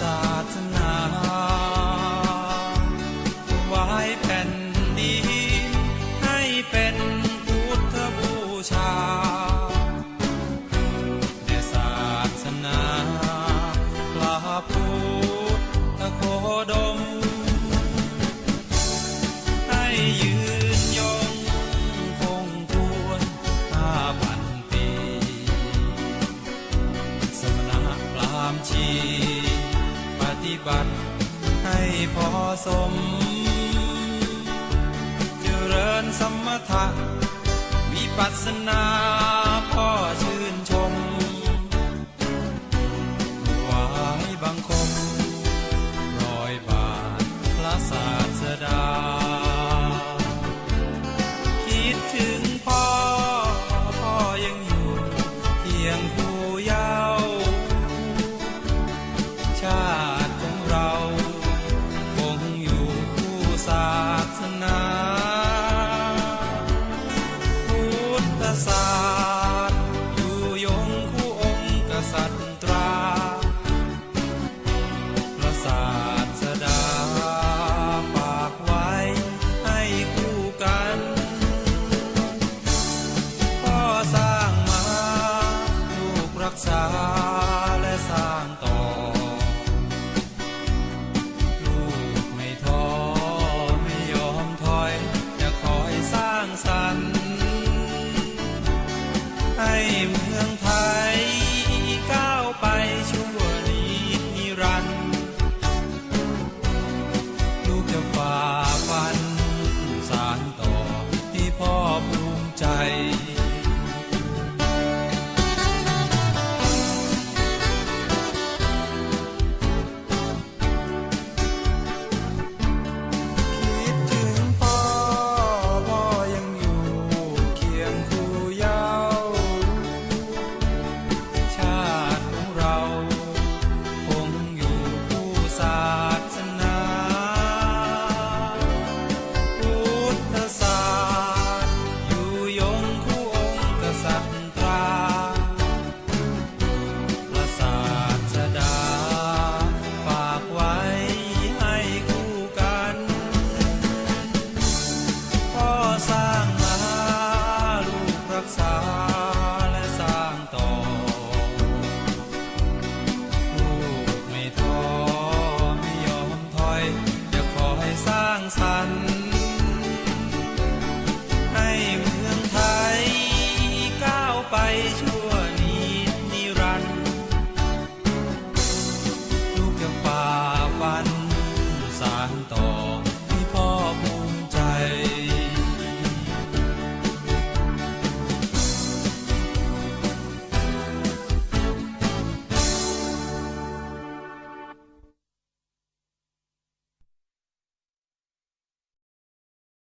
ศาสนาถวแผ่นดินให้เป็นพุทธบูชาในศาสนาพระพุทโคดม ให้ยืนยงคงควราพันปี สมณะพรามชีิบัติให้พอสม เจริญสมถะวิปัสสนาพ่อชื่นชมวายบังคมรอยบาทพระศาสดา คิดถึงพ่อ พ่อยังอยู่เพียงผู้ heart.